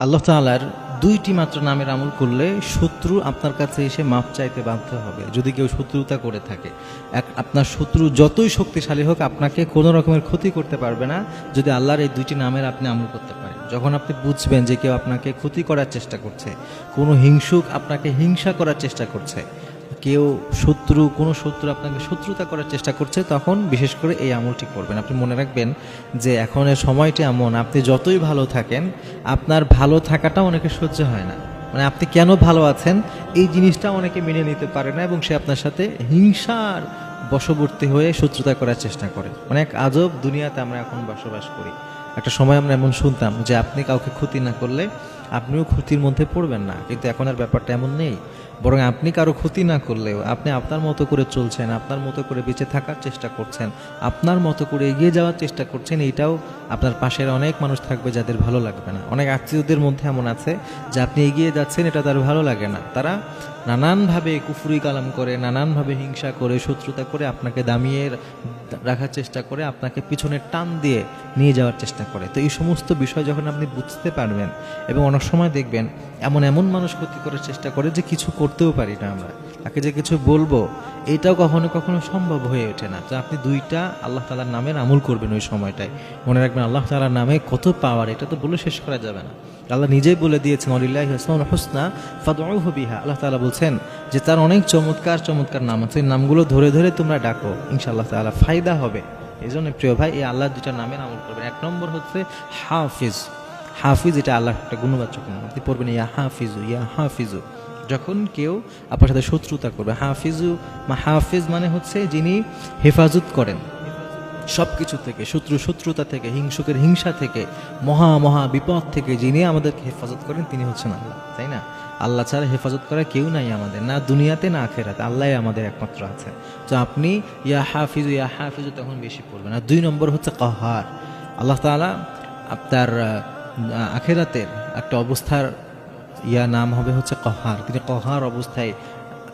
আল্লাহ তালার দুইটি মাত্র নামের আমল করলে শত্রু আপনার কাছে এসে মাপ চাইতে বাধ্য হবে, যদি কেউ শত্রুতা করে থাকে। এক, আপনার শত্রু যতই শক্তিশালী হোক, আপনাকে কোনো রকমের ক্ষতি করতে পারবে না, যদি আল্লাহর এই দুইটি নামের আপনি আমল করতে পারেন। যখন আপনি বুঝবেন যে কেউ আপনাকে ক্ষতি করার চেষ্টা করছে, কোনো হিংসুক আপনাকে হিংসা করার চেষ্টা করছে কেউ শত্রু, কোনো শত্রু আপনাকে শত্রুতা করার চেষ্টা করছে, তখন বিশেষ করে এই আমলটি করবেন। আপনি মনে রাখবেন যে এখনের সময়টি এমন, আপনি যতই ভালো থাকেন, আপনার ভালো থাকাটা অনেকে সহ্য হয় না। মানে আপনি কেন ভালো আছেন, এই জিনিসটা অনেকে মেনে নিতে পারে না এবং সে আপনার সাথে হিংসার বশবর্তী হয়ে শত্রুতা করার চেষ্টা করে। মানে এক আজব দুনিয়াতে আমরা এখন বসবাস করি। একটা সময় আমরা এমন শুনতাম যে আপনি কাউকে ক্ষতি না করলে আপনিও ক্ষতির মধ্যে পড়বেন না, কিন্তু এখন আর ব্যাপারটা এমন নেই। বরং আপনি কারও ক্ষতি না করলেও আপনি আপনার মতো করে চলছেন, আপনার মতো করে বেঁচে থাকার চেষ্টা করছেন, আপনার মতো করে এগিয়ে যাওয়ার চেষ্টা করছেন, এইটাও আপনার পাশের অনেক মানুষ থাকবে যাদের ভালো লাগবে না। অনেক আত্মীয়দের মধ্যে এমন আছে যে আপনি এগিয়ে যাচ্ছেন, এটা তার ভালো লাগে না। তারা নানানভাবে কুফুরি কালাম করে, নানানভাবে হিংসা করে, শত্রুতা করে আপনাকে দামিয়ে রাখার চেষ্টা করে, আপনাকে পিছনে টান দিয়ে নিয়ে যাওয়ার চেষ্টা করে। তো এই সমস্ত বিষয় যখন আপনি বুঝতে পারবেন এবং অনেক সময় দেখবেন এমন এমন মানুষ ক্ষতি করার চেষ্টা করে যে কিছু করতেও পারি না আমরা। তাকে যে কিছু বলব, এটাও কখনো কখনো সম্ভব হয়ে ওঠে না। তো আপনি দুইটা আল্লাহ তালার নামের আমল করবেন ওই সময়টায়। মনে রাখবেন আল্লাহ তালার নামে কত পাওয়ার এটা তো বলে শেষ করা যাবে না। আল্লাহ নিজেই বলে দিয়েছেন অলিল্লাহ হাসমান হোসনা, ফাদউহু বিহা। আল্লাহ তালা বলছেন যে, তার অনেক চমৎকার চমৎকার নাম আছে। নামগুলো ধরে ধরে তোমরা ডাকো। ইনশাআল্লাহ তাআলা ফায়দা হবে। এই জন্য প্রিয় ভাই, এই আল্লাহ দুটা নামের আমল করবেন। এক নম্বর হচ্ছে হাফিজ। হাফিজ, এটা আল্লাহর একটা গুণবাচক নাম। আপনি পড়বেন, ইয়া হাফিজু ইয়া হাফিজু। যখন কেউ আপনার সাথে শত্রুতা করবে, হাফিজু মা, হাফিজ মানে হচ্ছে যিনি হেফাজত করেন। সব কিছু থেকে, শত্রু শত্রুতা থেকে, হিংসুকের হিংসা থেকে, মহা মহা বিপদ থেকে যিনি আমাদেরকে হেফাজত করেন, তিনি হচ্ছেন আল্লাহ, তাই না? আল্লাহ ছাড়া হেফাজত করা কেউ নাই আমাদের, না দুনিয়াতে, না আখেরাতে আল্লাহ আমাদের একমাত্র আছে। তো আপনি ইয়া হাফিজ, ইয়া হাফিজু তখন বেশি পড়বেন। আর দুই নম্বর হচ্ছে কহার। আল্লাহ তাআলা আপনার আখেরাতের একটা অবস্থার ইয়া নাম হবে হচ্ছে কহার। তিনি কহার অবস্থায়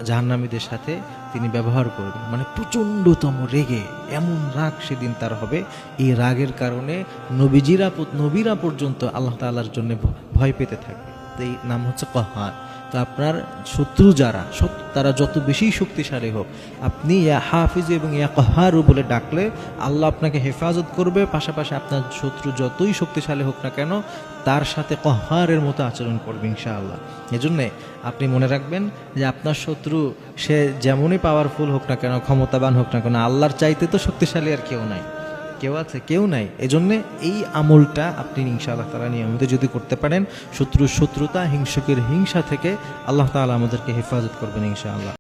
জাহান্নামীদের সাথে তিনি ব্যবহার করবেন। মানে প্রচণ্ডতম রেগে এমন রাগ সেদিন তার হবে। এই রাগের কারণে নবীজিরা নবীরা পর্যন্ত আল্লাহ তাল্লার জন্য ভয় পেতে থাকবে। এই নাম হচ্ছে কহার। তো আপনার শত্রু যারা তারা যত বেশি শক্তিশালী হোক, আপনি ইয়া হাফিজ এবং ইয়া কহারু বলে ডাকলে আল্লাহ আপনাকে হেফাজত করবে। পাশাপাশি আপনার শত্রু যতই শক্তিশালী হোক না কেন, তার সাথে কহারের মতো আচরণ করবে ইনশাআল্লাহ। এজন্যে আপনি মনে রাখবেন যে আপনার শত্রু সে যেমনই পাওয়ারফুল হোক না কেন, ক্ষমতাবান হোক না কেন, আল্লাহর চাইতে তো শক্তিশালী আর কেউ নাই। কেউ আছে, কেউ নাই। এজন্যে এই আমলটা আপনি ইনশাআল্লাহ তালা নিয়মিত যদি করতে পারেন, শত্রুর শত্রুতা, হিংসুকের হিংসা থেকে আল্লাহ তালা আমাদেরকে হেফাজত করবেন ইনশাআল্লাহ।